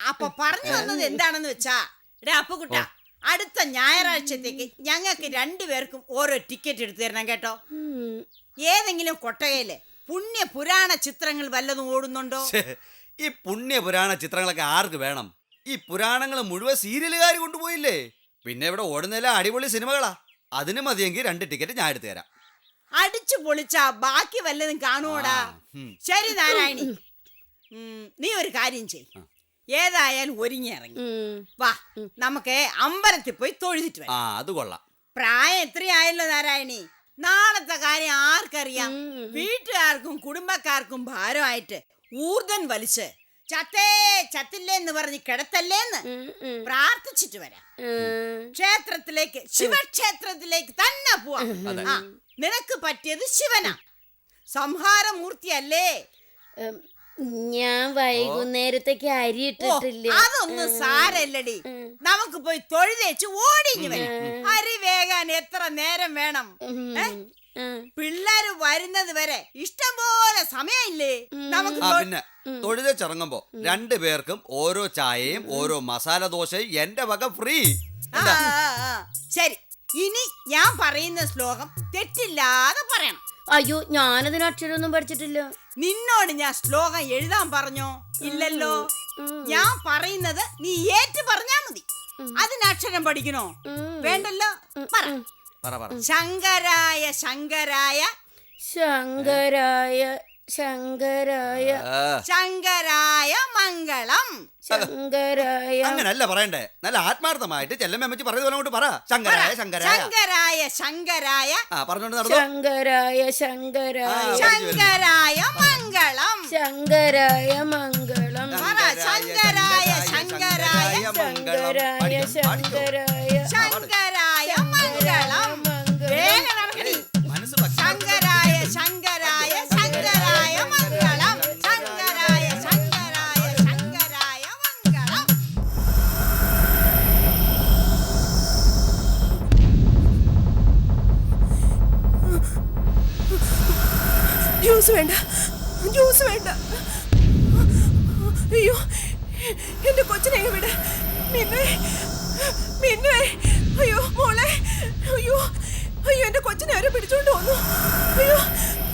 അപ്പൊ പറഞ്ഞു വന്നത് എന്താണെന്ന് വെച്ചാ എടാ അപ്പുകുട്ട അടുത്ത ഞായറാഴ്ചത്തേക്ക് ഞങ്ങൾക്ക് രണ്ടുപേർക്കും ഓരോ ടിക്കറ്റ് എടുത്തു തരണം കേട്ടോ. ഏതെങ്കിലും കൊട്ടകയിൽ പുണ്യ പുരാണ ചിത്രങ്ങൾ വല്ലതും ഓടുന്നുണ്ടോ? ഈ പുണ്യ പുരാണ ചിത്രങ്ങളൊക്കെ ആർക്ക് വേണം? ഈ പുരാണങ്ങൾ മുഴുവൻ സീരിയലുകാർ കൊണ്ടുപോയില്ലേ? പിന്നെ ഇവിടെ ഓടുന്നില്ല അടിപൊളി സിനിമകളാ. അതിന് മതിയെങ്കിൽ രണ്ട് ടിക്കറ്റ് ഞാൻ എടുത്തു തരാം. അടിച്ചു പൊളിച്ചാ ബാക്കി വല്ലതും കാണുവോടാ? ശരി നാരായണി. നീ ഒരു കാര്യം ചെയ് ഏതായാലും ഒരുങ്ങിയിറങ്ങി. വാ നമുക്ക് അമ്പലത്തിൽ പോയി തൊഴുതിട്ട് വരാം. അത് കൊള്ളാം. പ്രായം എത്രയായല്ലോ നാരായണി? നാളത്തെ കാര്യം ആർക്കറിയാം? വീട്ടുകാർക്കും കുടുംബക്കാർക്കും ഭാരമായിട്ട് ഊർജൻ വലിച്ച് ചത്തേ ചത്തില്ലേ എന്ന് പറഞ്ഞ് കിടത്തല്ലേന്ന്. പ്രാർത്ഥിച്ചിട്ട് വരാം. ക്ഷേത്രത്തിലേക്ക് ശിവക്ഷേത്രത്തിലേക്ക് തന്നെ പോവാം. നിനക്ക് പറ്റിയത് ശിവനാ. സംഹാരമൂർത്തിയല്ലേ? ഞാൻ വൈകുന്നേരത്തേക്ക് അരി ഇട്ടിട്ടില്ലേ? അതൊന്നും സാരല്ലടി. നമുക്ക് പോയി തൊഴുതേച്ച് ഓടിഞ്ഞു വരാം. അരി വേകാൻ എത്ര നേരം വേണം. പിള്ളേര് വരുന്നത് വരെ ഇഷ്ടം പോലെ സമയമില്ലേ നമുക്ക് പിന്നെ രണ്ടുപേർക്കും രണ്ടു പേർക്കും ഓരോ ചായയും ഓരോ മസാല ദോശയും എന്റെ വക ഫ്രീ. ശരി. ഇനി ഞാൻ പറയുന്ന ശ്ലോകം തെറ്റില്ലാതെ പറയണം. അയ്യോ ഞാനതിന് അക്ഷരമൊന്നും പഠിച്ചിട്ടില്ല. നിന്നോട് ഞാൻ ശ്ലോകം എഴുതാൻ പറഞ്ഞോ. ഇല്ലല്ലോ. ഞാൻ പറയുന്നത് നീ ഏറ്റു പറഞ്ഞാ മതി. അതിന് അക്ഷരം പഠിക്കണോ? വേണ്ടല്ലോ. പറ. പറ പറ. ശങ്കരായ ശങ്കരായ. ശങ്കരായ ശങ്കരായ. ശങ്കരായ മംഗളം ശങ്കരായ അങ്ങനല്ല പറയണ്ടേ. നല്ല ആത്മാർത്ഥമായിട്ട് ചെല്ലമ്മച്ചി പറയുന്ന പോലെ കൊണ്ട് പറ. ശങ്കരായ ശങ്കരായ. ശങ്കരായ ശങ്കരായ. ആ പറഞ്ഞോണ്ട് നടന്നു. ശങ്കരായ ശങ്കരായ. ശങ്കരായ മംഗളം. ശങ്കരായ മംഗളം. പറ. ശങ്കരായ ശങ്കരായ ശങ്കരായ ശങ്കരായ ശങ്കരായ. ജ്യൂസ് വേണ്ട. ജ്യൂസ് വേണ്ട. അയ്യോ എന്റെ കൊച്ചിനെ ഇവിടെ. മിന്നെ മിന്നുവേ. അയ്യോ മോളെ അയ്യോ അയ്യോ എന്റെ കൊച്ചിനെ ആരോ പിടിച്ചോണ്ട് വന്നു. അയ്യോ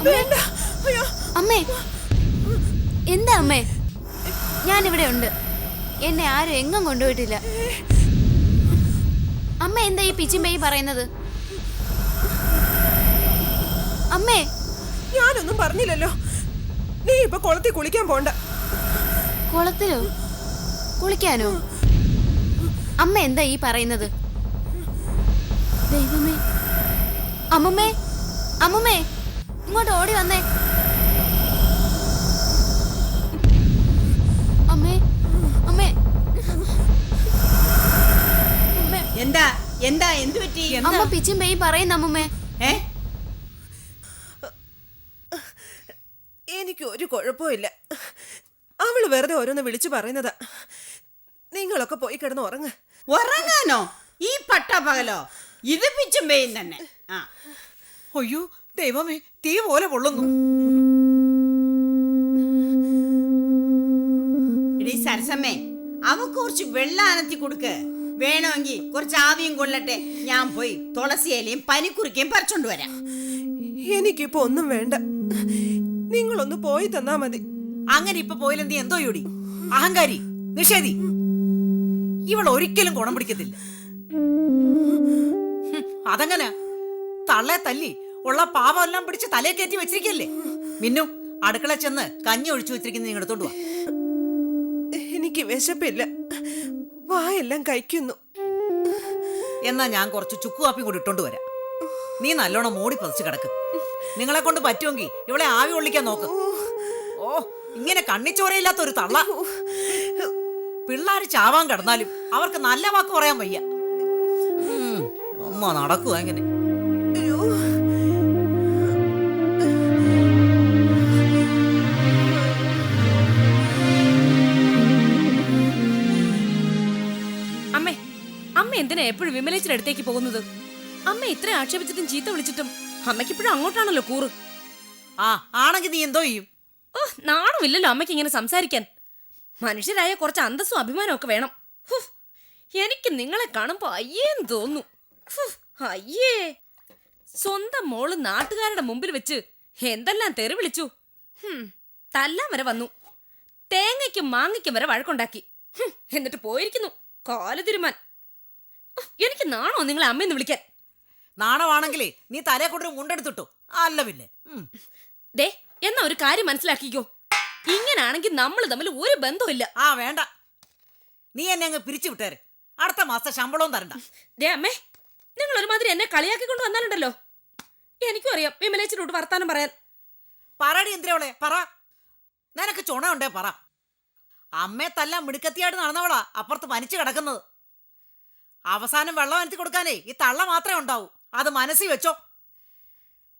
വേണ്ട. അയ്യോ. അമ്മേ. എന്താ അമ്മേ? ഞാനിവിടെ ഉണ്ട്. എന്നെ ആരും എങ്ങും കൊണ്ടുപോയിട്ടില്ല. അമ്മ എന്താ ഈ പിച്ചിമ്പയി പറയുന്നത്? അമ്മേ. ഞാനൊന്നും പറഞ്ഞില്ലല്ലോ. നീ ഇപ്പൊ കുളത്തിൽ കുളിക്കാൻ പോണ്ട. കുളത്തിലോ? കുളിക്കാനോ? അമ്മ എന്താ ഈ പറയുന്നത്? ദൈവമേ. അമ്മമ്മേ. അമ്മമ്മേ ഇങ്ങോട്ട് ഓടി വന്നേ. അമ്മേ അമ്മേ. അമ്മേ എന്താ? എന്താ? എന്ത് പറ്റി? അമ്മ പിച്ചും പെയ്യും പറയുന്ന അമ്മമ്മേ. ഏ എനിക്ക് ഒരു കുഴപ്പമില്ല. അവൾ വെറുതെ ഓരോന്ന് വിളിച്ചു പറയുന്നത്. നിങ്ങളൊക്കെ പോയി കിടന്ന് ഉറങ്ങ. ഉറങ്ങാനോ? ഈ പട്ടപകലോ ഇത് പിച്ചും പെയ്യും തന്നെ. ആ. അയ്യോ ദൈവമേ തീ പോലെ പൊള്ളുന്നു. എടീ സരസമ്മേ അവക്ക് കുറച്ച് വെള്ളം അനത്തി കൊടുക്ക്. വേണമെങ്കിൽ കുറച്ച് ആവിയും കൊള്ളട്ടെ. ഞാൻ പോയി തുളസി ഇലയും പനിക്കുറിക്കയും പറിച്ചോണ്ട് വരാം. എനിക്കിപ്പോ ഒന്നും വേണ്ട. നിങ്ങളൊന്ന് പോയി തന്നാ മതി. അങ്ങനെ ഇപ്പൊ പോയില്ല നീ എന്തോ യൂടി? അഹങ്കാരി നിഷേധി. ഇവൾ ഒരിക്കലും ഗുണം പിടിക്കത്തില്ല. അതങ്ങനെ തള്ളെ തല്ലി ഉള്ള പാവം എല്ലാം പിടിച്ച് തലയെ കയറ്റി വെച്ചിരിക്കല്ലേ? മിന്നു അടുക്കള ചെന്ന് കഞ്ഞി ഒഴിച്ചു വെച്ചിരിക്കുന്ന നിങ്ങൾ എടുത്തോണ്ട് വാ. എനിക്ക് വിശപ്പില്ല. വായെല്ലാം കഴിക്കുന്നു. എന്നാ ഞാൻ കുറച്ച് ചുക്കുകാപ്പി കൂടി ഇട്ടോണ്ട് വരാം. നീ നല്ലോണം മോടി പതിച്ച് കിടക്ക്. നിങ്ങളെ കൊണ്ട് പറ്റുമെങ്കിൽ ഇവളെ ആവി കൊള്ളിക്കാൻ നോക്ക്. ഓ ഇങ്ങനെ കണ്ണിച്ചോരയില്ലാത്ത ഒരു തള്ള. പിള്ളാര് ചാവാൻ കിടന്നാലും അവർക്ക് നല്ല വാക്ക് പറയാൻ വയ്യ. അമ്മ നടക്കുക എങ്ങനെ അമ്മേ എന്തിനാ എപ്പോഴും വിമലേച്ചിന്റെ അടുത്തേക്ക് പോകുന്നത്? അമ്മ ഇത്ര ആക്ഷേപിച്ചിട്ടും ചീത്ത വിളിച്ചിട്ടും അമ്മയ്ക്ക് ഇപ്പോഴും അങ്ങോട്ടാണല്ലോ കൂറ്. ആ ആണെങ്കിൽ നീ എന്തോ ചെയ്യും. ഓ നാണുമില്ലല്ലോ അമ്മയ്ക്ക് ഇങ്ങനെ സംസാരിക്കാൻ. മനുഷ്യരായ കുറച്ച് അന്തസ്സും അഭിമാനവും ഒക്കെ വേണം. എനിക്ക് നിങ്ങളെ കാണുമ്പോ അയ്യേന്ന് തോന്നുന്നു. അയ്യേ. സ്വന്തം മോൾ നാട്ടുകാരുടെ മുമ്പിൽ വെച്ച് എന്തെല്ലാം തെറി വിളിച്ചു. തല്ലാൻ വരെ വന്നു. തേങ്ങയ്ക്കും മാങ്ങയ്ക്കും വരെ വഴക്കുണ്ടാക്കി. എന്നിട്ട് പോയിരിക്കുന്നു. കാൽ തിരുമാൻ എനിക്ക് നാണോ നിങ്ങളെ അമ്മയെന്ന് വിളിക്കാൻ? നാണമാണെങ്കിലേ നീ തലേ കൊണ്ടൊരു മുണ്ടെടുത്തിട്ടു. അല്ല പിന്നെ. ഡേ ദേ എന്നാ ഒരു കാര്യം മനസ്സിലാക്കിക്കോ. ഇങ്ങനാണെങ്കിൽ നമ്മൾ തമ്മിൽ ഒരു ബന്ധമില്ല ആ വേണ്ട. നീ എന്നെ അങ്ങ് പിരിച്ചു വിട്ടേരെ. അടുത്ത മാസം ശമ്പളവും തരണ്ട. ദേ അമ്മേ നിങ്ങൾ ഒരുമാതിരി എന്നെ കളിയാക്കി കൊണ്ട് വന്നാലുണ്ടല്ലോ. എനിക്കും അറിയാം വിമലേച്ചിനോട് വർത്താനം പറയാൻ. പറടി എന്തിനവളെ? പറ. നിനക്ക് ചുണയുണ്ടേ പറ. അമ്മയെ തല്ല മിടുക്കത്തിയായിട്ട് നടന്നവളാ അപ്പുറത്ത് പനിച്ചു കിടക്കുന്നത്. അവസാനം വെള്ളം അനത്തി കൊടുക്കാനേ ഈ തള്ള മാത്രമേ ഉണ്ടാവൂ. അത് മനസ്സിൽ വെച്ചോ.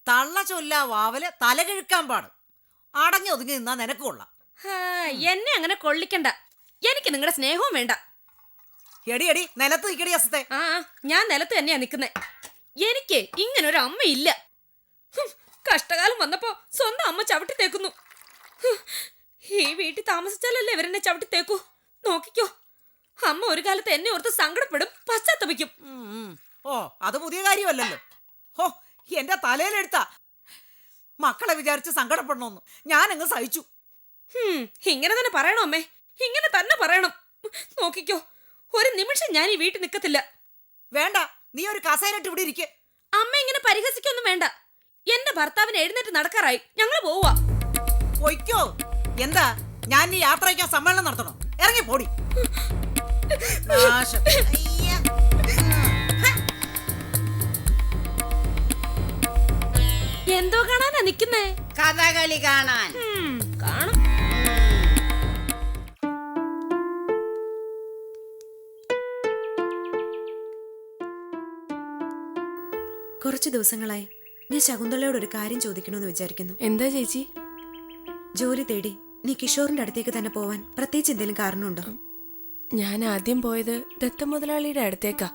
തള്ള ചൊല്ല വാവൽ തല കിഴുക്കാൻ പാട്. അടങ്ങി ഒതുങ്ങി നിന്നാ നിനക്ക് കൊള്ളാം. എന്നെ അങ്ങനെ കൊള്ളിക്കണ്ട. എനിക്ക് നിങ്ങളുടെ സ്നേഹവും വേണ്ട. എടി എടി നിലത്ത് നിൽക്കടി അസത്തെ. ആ ഞാൻ നിലത്ത് തന്നെയാ നിൽക്കുന്നേ എനിക്ക് ഇങ്ങനെ ഒരു അമ്മയില്ല കഷ്ടകാലം വന്നപ്പോ സ്വന്തം അമ്മ ചവിട്ടി തേക്കുന്നു. ഈ വീട്ടിൽ താമസിച്ചാലല്ലേ ഇവരെന്നെ ചവിട്ടി തേക്കൂ? നോക്കിക്കോ. അമ്മ ഒരു കാലത്ത് എന്നെ ഓർത്ത് സങ്കടപ്പെടും പശ്ചാത്തപിക്കും. ഓ അത് പുതിയ കാര്യമല്ലല്ലോ. ഓ എന്റെ തലയിലെടുത്താ. മക്കളെ വിചാരിച്ച് സങ്കടപ്പെടണമെന്ന് ഞാനങ്ങ് സഹിച്ചു. ഇങ്ങനെ തന്നെ പറയണോ അമ്മേ. ഇങ്ങനെ തന്നെ പറയണം. നോക്കിക്കോ ഒരു നിമിഷം ഞാൻ ഈ വീട്ടിൽ നിൽക്കത്തില്ല വേണ്ട നീ ഒരു കസേരട്ട് ഇവിടെ ഇരിക്കെ. അമ്മ ഇങ്ങനെ പരിഹസിക്കൊന്നും വേണ്ട. എന്റെ ഭർത്താവിന് എഴുന്നേറ്റ് നടക്കാറായി. ഞങ്ങൾ പോവാ പൊയ്ക്കോ. എന്താ? ഞാൻ ഈ യാത്രയ്ക്കാൻ സമ്മേളനം നടത്തണോ? ഇറങ്ങി പോടി നാശം. എന്തോ കാണാനാ നിക്കുന്നേ? കഥകളി കാണാൻ. കാണും. കുറച്ച് ദിവസങ്ങളായി ഞാൻ ശകുന്തളയോട് ഒരു കാര്യം ചോദിക്കണമെന്ന് വിചാരിക്കുന്നു. എന്താ ചേച്ചി? ജോലി തേടി നീ കിഷോറിന്റെ അടുത്തേക്ക് തന്നെ പോവാൻ പ്രത്യേകിച്ച് എന്തെങ്കിലും കാരണമുണ്ടോ? ഞാൻ ആദ്യം പോയത് ദത്ത മുതലാളിയുടെ അടുത്തേക്കാ.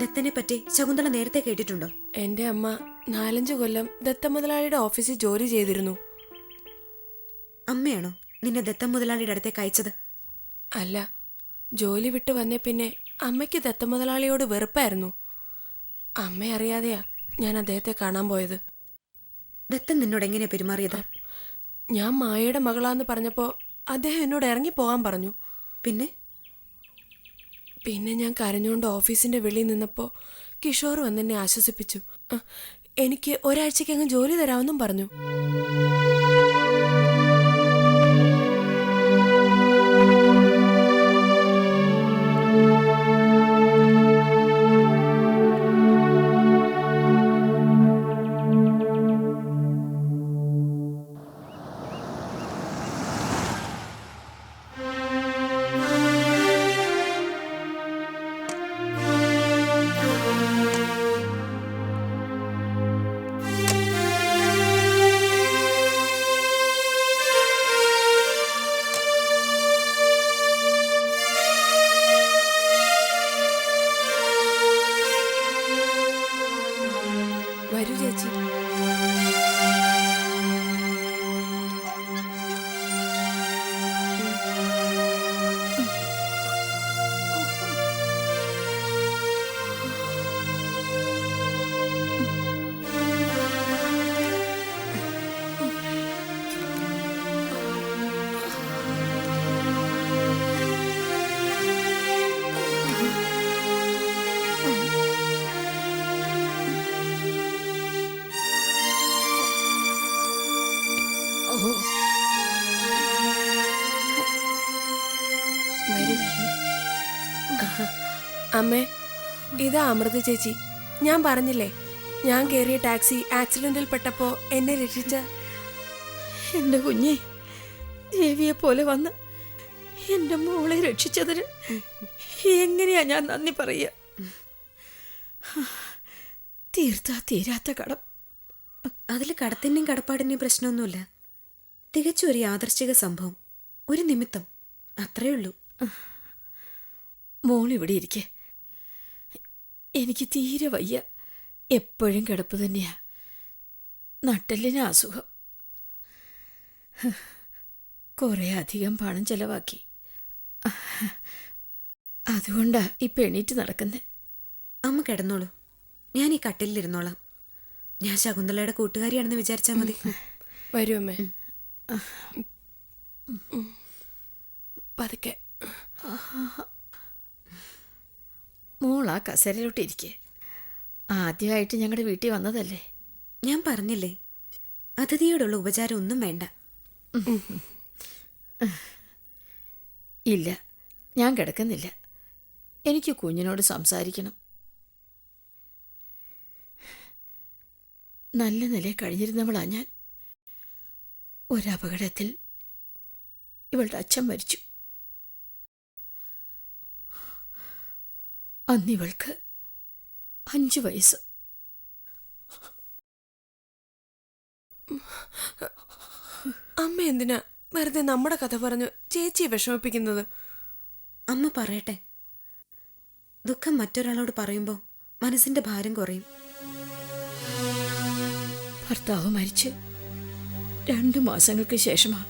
ദത്തനെ പറ്റി ശകുന്തള നേരത്തെ കേട്ടിട്ടുണ്ടോ? എന്റെ അമ്മ നാലഞ്ചു കൊല്ലം ദത്ത മുതലാളിയുടെ ഓഫീസിൽ ജോലി ചെയ്തിരുന്നു. അമ്മയാണോ നിന്നെ ദത്ത മുതലാളിയുടെ അടുത്തേക്ക് അയച്ചത്? അല്ല ജോലി വിട്ട് വന്നേ പിന്നെ അമ്മയ്ക്ക് ദത്ത മുതലാളിയോട് വെറുപ്പായിരുന്നു. അമ്മ അറിയാതെയാ ഞാൻ അദ്ദേഹത്തെ കാണാൻ പോയത്. ദത്തൻ നിന്നോട് എങ്ങനെയാ പെരുമാറിയത്? ഞാൻ മായയുടെ മകളാന്ന് പറഞ്ഞപ്പോ അദ്ദേഹം എന്നോട് ഇറങ്ങി പോകാൻ പറഞ്ഞു. പിന്നെ? പിന്നെ ഞാൻ കരഞ്ഞുകൊണ്ട് ഓഫീസിന്റെ വെളിയിൽ നിന്നപ്പോ കിഷോർ വന്നെന്നെ ആശ്വസിപ്പിച്ചു. എനിക്ക് ഒരാഴ്ചയ്ക്കങ്ങ് ജോലി തരാമെന്നും പറഞ്ഞു. അമ്മേ ഇതാ അമൃത ചേച്ചി. ഞാൻ പറഞ്ഞില്ലേ ഞാൻ കയറിയ ടാക്സി ആക്സിഡന്റിൽ പെട്ടപ്പോ എന്നെ രക്ഷിച്ച എന്റെ കുഞ്ഞെ ദേവിയെ പോലെ വന്ന് എന്റെ മോളെ രക്ഷിച്ചതിന് എങ്ങനെയാ ഞാൻ നന്ദി പറയുക? തീർത്താ തീരാത്ത കടം. അതിൽ കടത്തിന്റെയും കടപ്പാടിന്റെയും പ്രശ്നമൊന്നുമില്ല. തികച്ചും ഒരു യാദർശിക സംഭവം. ഒരു നിമിത്തം. അത്രേ ഉള്ളൂ. മോൾ ഇവിടെ ഇരിക്കെ. എനിക്ക് തീരെ വയ്യ. എപ്പോഴും കിടപ്പ് തന്നെയാ. നട്ടലിന് അസുഖം. കുറേ അധികം പണം ചെലവാക്കി. അതുകൊണ്ടാ ഈ എണീറ്റ് നടക്കുന്നേ. അമ്മ കിടന്നോളൂ. ഞാൻ ഈ കട്ടിലിരുന്നോളാം ഞാൻ ശകുന്തളയുടെ കൂട്ടുകാരിയാണെന്ന് വിചാരിച്ചാൽ മതി. വരൂ അമ്മേ. പതുക്കെ. മോൾ ആ കസേരയിലോട്ട് ഇരിക്കേ ആദ്യമായിട്ട് ഞങ്ങളുടെ വീട്ടിൽ വന്നതല്ലേ? ഞാൻ പറഞ്ഞില്ലേ അതിഥിയോടുള്ള ഉപചാരം ഒന്നും വേണ്ട. ഇല്ല ഞാൻ കിടക്കുന്നില്ല. എനിക്ക് കുഞ്ഞിനോട് സംസാരിക്കണം. നല്ല നിലയിൽ കഴിഞ്ഞിരുന്നവളാ ഞാൻ. ഒരപകടത്തിൽ ഇവളുടെ അച്ഛൻ മരിച്ചു. അന്നിവൾക്ക് അഞ്ചു വയസ്സ്. അമ്മ എന്തിനാ വെറുതെ നമ്മുടെ കഥ പറഞ്ഞു ചേച്ചിയെ വിഷമിപ്പിക്കുന്നത്? അമ്മ പറയട്ടെ. ദുഃഖം മറ്റൊരാളോട് പറയുമ്പോൾ മനസ്സിന്റെ ഭാരം കുറയും. ഭർത്താവ് മരിച്ച് രണ്ടു മാസങ്ങൾക്ക് ശേഷമാ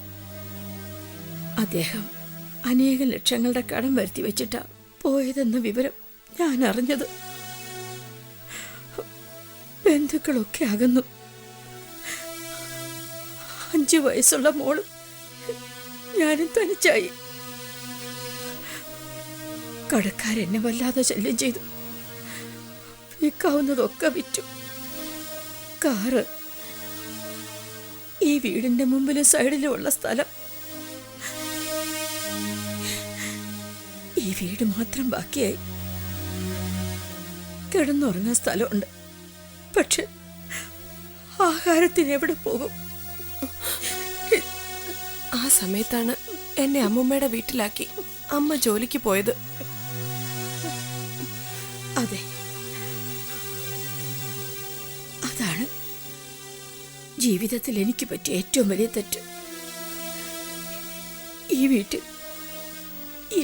അദ്ദേഹം അനേകം ലക്ഷങ്ങളുടെ കടം വരുത്തി വെച്ചിട്ടാ പോയതെന്ന വിവരം ഞാൻ അറിഞ്ഞത് ബന്ധുക്കളൊക്കെ അകന്നു. അഞ്ചു വയസ്സുള്ള മോളും ഞാനും തനിച്ചായി. കടക്കാരെന്നെ വല്ലാതെ ശല്യം ചെയ്തു. വിൽക്കാവുന്നതൊക്കെ വിറ്റു. കാറ് ഈ വീടിന്റെ മുമ്പിലും സൈഡിലും ഉള്ള സ്ഥലം. ഈ വീട് മാത്രം ബാക്കിയായി. കിടന്നുറങ്ങാൻ സ്ഥലമുണ്ട്. പക്ഷെ ആഹാരത്തിന് എവിടെ പോകും? ആ സമയത്താണ് എന്നെ അമ്മൂമ്മയുടെ വീട്ടിലാക്കി അമ്മ ജോലിക്ക് പോയത്. അതെ. അതാണ് ജീവിതത്തിൽ എനിക്ക് പറ്റിയ ഏറ്റവും വലിയ തെറ്റ്. ഈ വീട്ടിൽ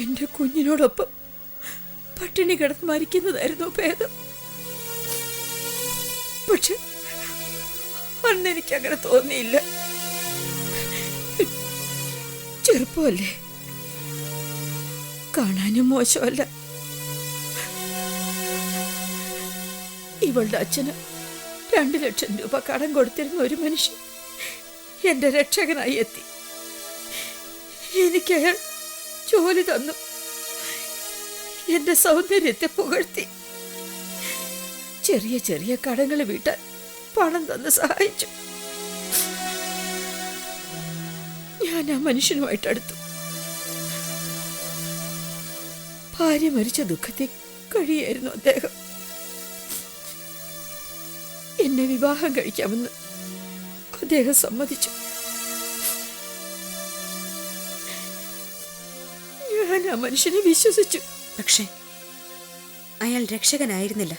എന്റെ കുഞ്ഞിനോടൊപ്പം പട്ടിണി കിടന്ന് മരിക്കുന്നതായിരുന്നു ഭേദം. പക്ഷെ അന്ന് എനിക്ക് അങ്ങനെ തോന്നിയില്ല. ചെറുപ്പമല്ലേ? കാണാനും മോശമല്ല. ഇവളുടെ അച്ഛന് രണ്ടു ലക്ഷം രൂപ കടം കൊടുത്തിരുന്ന ഒരു മനുഷ്യൻ എന്റെ രക്ഷകനായി എത്തി. എനിക്ക് അയാൾ ജോലി തന്നു. എന്റെ സൗന്ദര്യത്തെ പുകഴ്ത്തി. ചെറിയ ചെറിയ കടങ്ങൾ വീട്ടാൻ പണം തന്ന് സഹായിച്ചു. ഞാൻ ആ മനുഷ്യനുമായിട്ട് അടുത്തു. ഭാര്യ മരിച്ച ദുഃഖത്തിൽ കഴിയായിരുന്നു അദ്ദേഹം. എന്നെ വിവാഹം കഴിക്കാമെന്ന് അദ്ദേഹം സമ്മതിച്ചു. ഞാൻ ആ മനുഷ്യനെ വിശ്വസിച്ചു. പക്ഷേ അയാൾ രക്ഷകനായിരുന്നില്ല.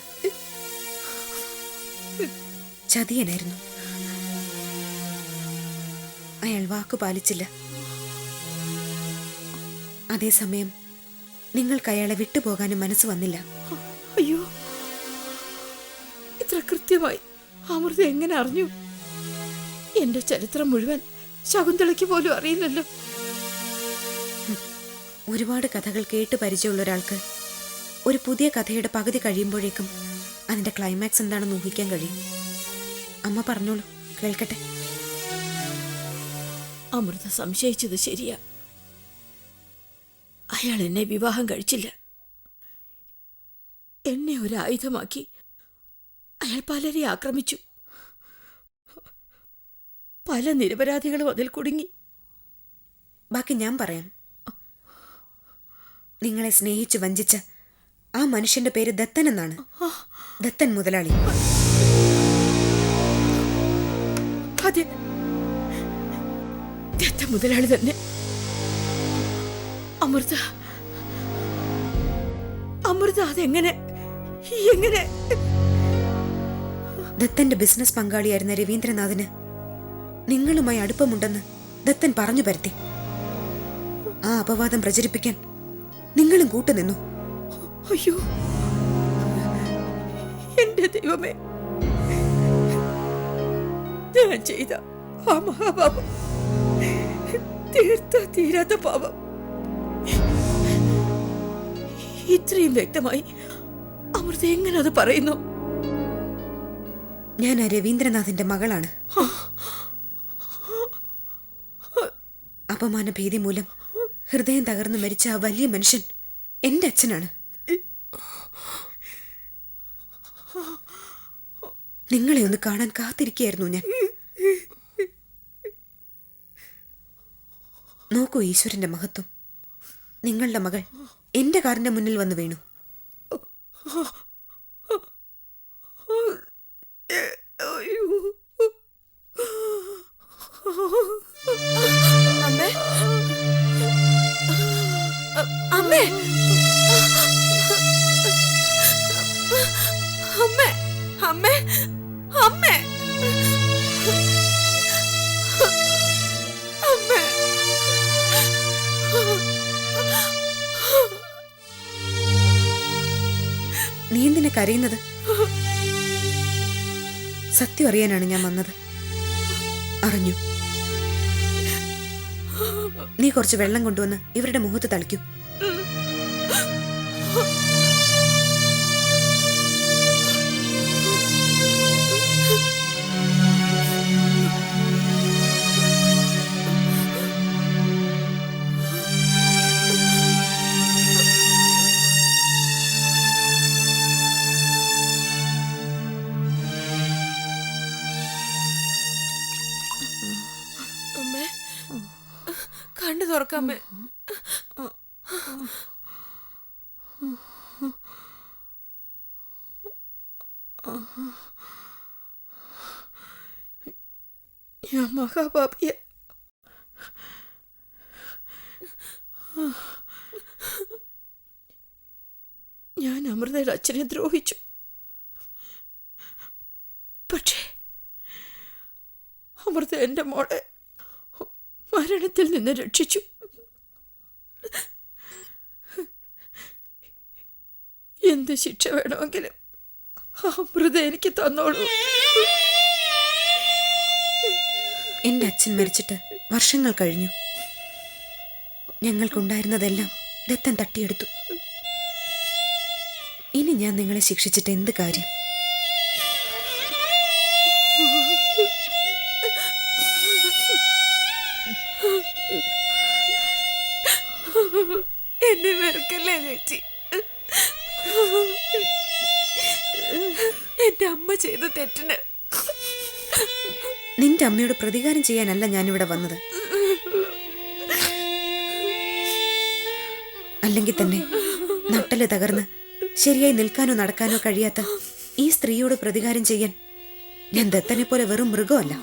ചതിയനായിരുന്നു. അയാൾ വാക്കു പാലിച്ചില്ല. അതേസമയം നിങ്ങൾക്ക് അയാളെ വിട്ടുപോകാനും മനസ്സ് വന്നില്ല. അയ്യോ ഇത്ര കൃത്യമായി അമൃത എങ്ങനെ അറിഞ്ഞു? എന്റെ ചരിത്രം മുഴുവൻ ശകുന്തളയ്ക്ക് പോലും അറിയില്ലല്ലോ. ഒരുപാട് കഥകൾ കേട്ട് പരിചയമുള്ള ഒരാൾക്ക് ഒരു പുതിയ കഥയുടെ പകുതി കഴിയുമ്പോഴേക്കും അതിന്റെ ക്ലൈമാക്സ് എന്താണെന്ന് ഊഹിക്കാൻ കഴിയും. അമ്മ പറഞ്ഞോളൂ കേൾക്കട്ടെ. അമൃത സംശയിച്ചത് ശരിയാ. അയാൾ എന്നെ വിവാഹം കഴിച്ചില്ല. എന്നെ ഒരു ആയുധമാക്കി അയാൾ പലരെ ആക്രമിച്ചു. പല നിരപരാധികളും അതിൽ കുടുങ്ങി. ബാക്കി ഞാൻ പറയാം. നിങ്ങളെ സ്നേഹിച്ചു വഞ്ചിച്ച ആ മനുഷ്യന്റെ പേര് ദത്തൻ എന്നാണ്. ദത്തൻ മുതലാളി. അതെ. ദത്തൻ മുതലാളി തന്നെ. അമൃത. അമൃത അതെങ്ങനെ? എങ്ങനെ? ദത്തന്റെ ബിസിനസ് പങ്കാളിയായിരുന്ന രവീന്ദ്രനാഥിന് നിങ്ങളുമായി അടുപ്പമുണ്ടെന്ന് ദത്തൻ പറഞ്ഞു പരത്തി. ആ അപവാദം പ്രചരിപ്പിക്കാൻ നിങ്ങളും കൂട്ടുനിന്നു അയ്യോ. എന്റെ ദൈവമേ. ഞാൻ ചെയ്ത ആ മഹാപാപം തീർത്ത തീരാത്ത പാപം. ഇത്രയും വ്യക്തമായി അമൃത എങ്ങനെ അത് പറയുന്നു? ഞാൻ രവീന്ദ്രനാഥിന്റെ മകളാണ്. അപമാന ഭീതി മൂലം ഹൃദയം തകർന്ന് മരിച്ച ആ വലിയ മനുഷ്യൻ എന്റെ അച്ഛനാണ്. നിങ്ങളെ ഒന്ന് കാണാൻ കാത്തിരിക്കുകയായിരുന്നു ഞാൻ. നോക്കൂ ഈശ്വരന്റെ മഹത്വം. നിങ്ങളുടെ മകൾ എന്റെ കാറിന്റെ മുന്നിൽ വന്ന് വീണു. അമ്മേ കരയുന്നത്? സത്യം അറിയാനാണ് ഞാൻ വന്നത്. അറിഞ്ഞു. നീ കുറച്ച് വെള്ളം കൊണ്ടുവന്ന് ഇവരുടെ മുഖത്ത് തളിക്കൂ. ഞാൻ മഹാപാപിയ ഞാൻ അമൃതയുടെ അച്ഛനെ ദ്രോഹിച്ചു. പക്ഷേ അമൃത എന്റെ മോളെ മരണത്തിൽ നിന്ന് രക്ഷിച്ചു. എന്ത് ശിക്ഷ വേണമെങ്കിലും അമൃത എനിക്ക് തന്നോളൂ. എന്റെ അച്ഛൻ മരിച്ചിട്ട് വർഷങ്ങൾ കഴിഞ്ഞു. ഞങ്ങൾക്കുണ്ടായിരുന്നതെല്ലാം ദത്തൻ തട്ടിയെടുത്തു. ഇനി ഞാൻ നിങ്ങളെ ശിക്ഷിച്ചിട്ട് എന്ത് കാര്യം? എന്നെ വെറുക്കല്ലേ ചേച്ചി? എന്റെ അമ്മ ചെയ്ത തെറ്റിന്. നിന്റെ അമ്മയോട് പ്രതികാരം ചെയ്യാനല്ല ഞാനിവിടെ വന്നത്. അല്ലെങ്കിൽ തന്നെ നട്ടൽ തകർന്ന് ശരിയായി നിൽക്കാനോ നടക്കാനോ കഴിയാത്ത ഈ സ്ത്രീയോട് പ്രതികാരം ചെയ്യാൻ ഞാൻ ദത്തനെ പോലെ വെറും മൃഗമല്ല.